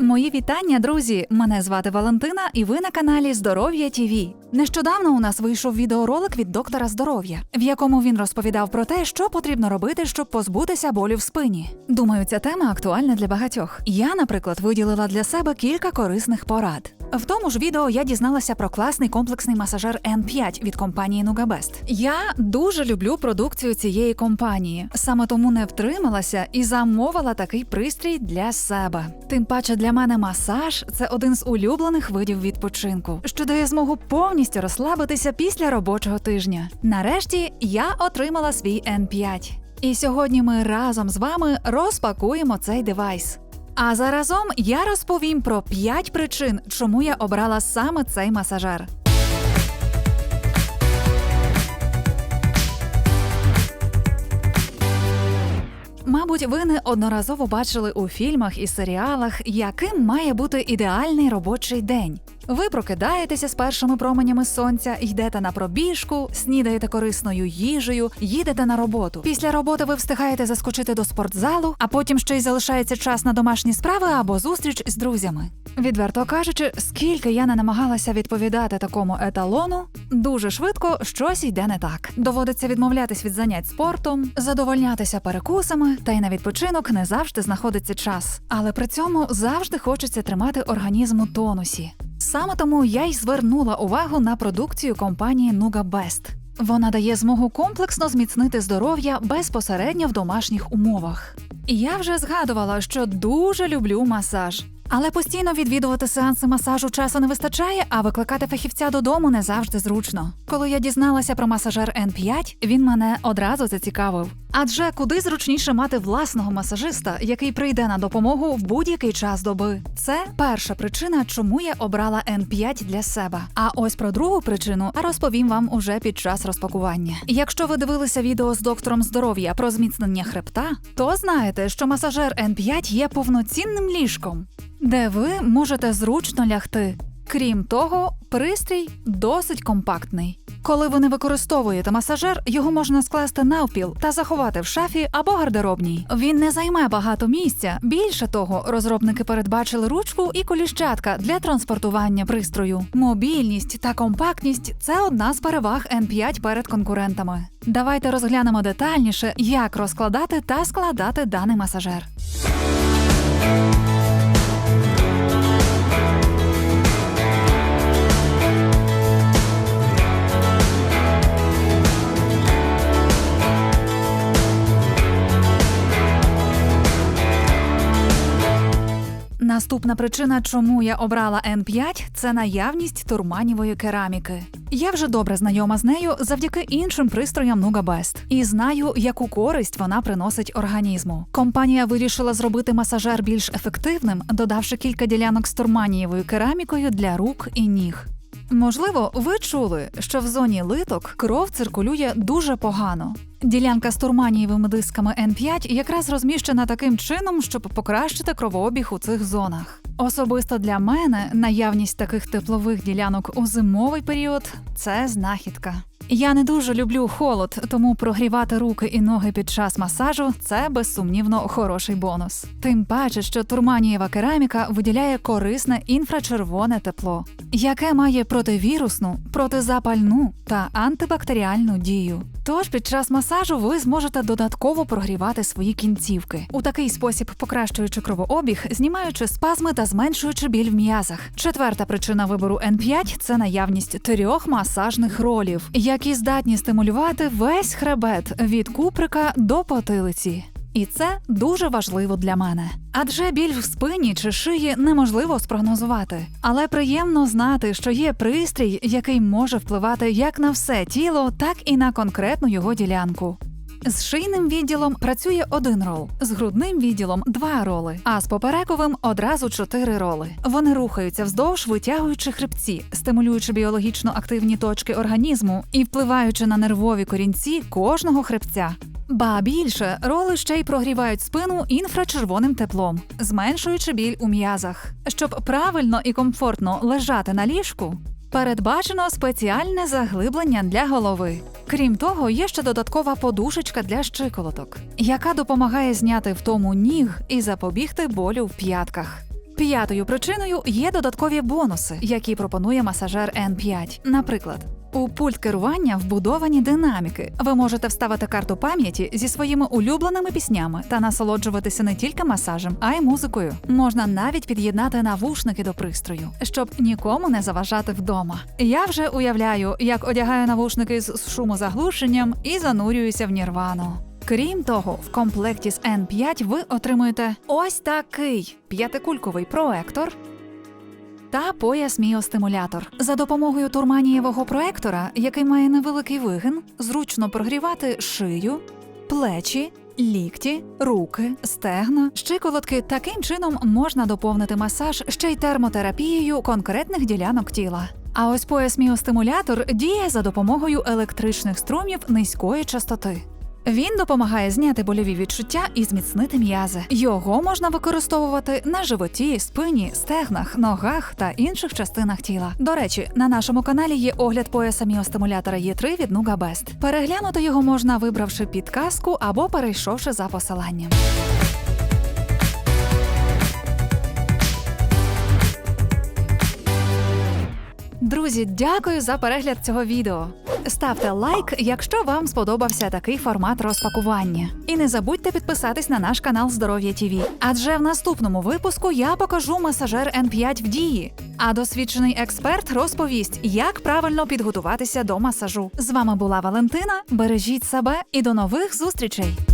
Мої вітання, друзі! Мене звати Валентина, і ви на каналі Здоров'я ТІВІ. Нещодавно у нас вийшов відеоролик від доктора здоров'я, в якому він розповідав про те, що потрібно робити, щоб позбутися болю в спині. Думаю, ця тема актуальна для багатьох. Я, наприклад, виділила для себе кілька корисних порад. В тому ж відео я дізналася про класний комплексний масажер N5 від компанії Nugabest. Я дуже люблю продукцію цієї компанії, саме тому не втрималася і замовила такий пристрій для себе. Тим паче для мене масаж це один з улюблених видів відпочинку, що дає змогу повністю розслабитися після робочого тижня. Нарешті я отримала свій N5. І сьогодні ми разом з вами розпакуємо цей девайс. А заразом я розповім про 5 причин, чому я обрала саме цей масажер. Мабуть, ви неодноразово бачили у фільмах і серіалах, яким має бути ідеальний робочий день. Ви прокидаєтеся з першими променями сонця, йдете на пробіжку, снідаєте корисною їжею, їдете на роботу. Після роботи ви встигаєте заскочити до спортзалу, а потім ще й залишається час на домашні справи або зустріч з друзями. Відверто кажучи, скільки я не намагалася відповідати такому еталону, дуже швидко щось йде не так. Доводиться відмовлятись від занять спортом, задовольнятися перекусами, та й на відпочинок не завжди знаходиться час. Але при цьому завжди хочеться тримати організм у тонусі. Саме тому я й звернула увагу на продукцію компанії Nuga Best. Вона дає змогу комплексно зміцнити здоров'я безпосередньо в домашніх умовах. Я вже згадувала, що дуже люблю масаж. Але постійно відвідувати сеанси масажу часу не вистачає, а викликати фахівця додому не завжди зручно. Коли я дізналася про масажер N5, він мене одразу зацікавив. Адже куди зручніше мати власного масажиста, який прийде на допомогу в будь-який час доби. Це перша причина, чому я обрала N5 для себе. А ось про другу причину розповім вам уже під час розпакування. Якщо ви дивилися відео з доктором здоров'я про зміцнення хребта, то знаєте, що масажер N5 є повноцінним ліжком де ви можете зручно лягти. Крім того, пристрій досить компактний. Коли ви не використовуєте масажер, його можна скласти навпіл та заховати в шафі або гардеробній. Він не займе багато місця. Більше того, розробники передбачили ручку і коліщатка для транспортування пристрою. Мобільність та компактність це одна з переваг N5 перед конкурентами. Давайте розглянемо детальніше, як розкладати та складати даний масажер. Наступна причина, чому я обрала N5 – це наявність турманівої кераміки. Я вже добре знайома з нею завдяки іншим пристроям Best і знаю, яку користь вона приносить організму. Компанія вирішила зробити масажер більш ефективним, додавши кілька ділянок з турманієвою керамікою для рук і ніг. Можливо, ви чули, що в зоні литок кров циркулює дуже погано. Ділянка з турманієвими дисками N5 якраз розміщена таким чином, щоб покращити кровообіг у цих зонах. Особисто для мене наявність таких теплових ділянок у зимовий період це знахідка. Я не дуже люблю холод, тому прогрівати руки і ноги під час масажу це безсумнівно хороший бонус. Тим паче, що турманієва кераміка виділяє корисне інфрачервоне тепло, яке має противірусну, протизапальну та антибактеріальну дію. Тож під час масажу ви зможете додатково прогрівати свої кінцівки, у такий спосіб покращуючи кровообіг, знімаючи спазми та зменшуючи біль в м'язах. Четверта причина вибору N5 – це наявність трьох масажних ролів, які здатні стимулювати весь хребет від куприка до потилиці. І це дуже важливо для мене. Адже біль в спині чи шиї неможливо спрогнозувати. Але приємно знати, що є пристрій, який може впливати як на все тіло, так і на конкретну його ділянку. З шийним відділом працює один рол, з грудним відділом два роли, а з поперековим одразу чотири роли. Вони рухаються вздовж, витягуючи хребці, стимулюючи біологічно активні точки організму і впливаючи на нервові корінці кожного хребця. Ба більше роли ще й прогрівають спину інфрачервоним теплом, зменшуючи біль у м'язах. Щоб правильно і комфортно лежати на ліжку, передбачено спеціальне заглиблення для голови. Крім того, є ще додаткова подушечка для щиколоток, яка допомагає зняти втому ніг і запобігти болю в п'ятках. П'ятою причиною є додаткові бонуси, які пропонує масажер N5. Наприклад. У пульт керування вбудовані динаміки. Ви можете вставити карту пам'яті зі своїми улюбленими піснями та насолоджуватися не тільки масажем, а й музикою. Можна навіть під'єднати навушники до пристрою, щоб нікому не заважати вдома. Я вже уявляю, як одягаю навушники з шумозаглушенням і занурююся в нірвану. Крім того, в комплекті з N5 ви отримуєте ось такий п'ятикульковий проектор та пояс міостимулятор. За допомогою турманієвого проектора, який має невеликий вигин, зручно прогрівати шию, плечі. Лікті, руки, стегна, щиколотки таким чином можна доповнити масаж ще й термотерапією конкретних ділянок тіла. А ось пояс міостимулятор діє за допомогою електричних струмів низької частоти. Він допомагає зняти больові відчуття і зміцнити м'язи. Його можна використовувати на животі, спині, стегнах, ногах та інших частинах тіла. До речі, на нашому каналі є огляд пояса міостимулятора Є3 від Nuga Best. Переглянути його можна, вибравши підказку або перейшовши за посиланням. Друзі, дякую за перегляд цього відео. Ставте лайк, якщо вам сподобався такий формат розпакування. І не забудьте підписатись на наш канал Здоров'я ТІВІ. Адже в наступному випуску я покажу масажер N5 в дії. А досвідчений експерт розповість, як правильно підготуватися до масажу. З вами була Валентина. Бережіть себе і до нових зустрічей!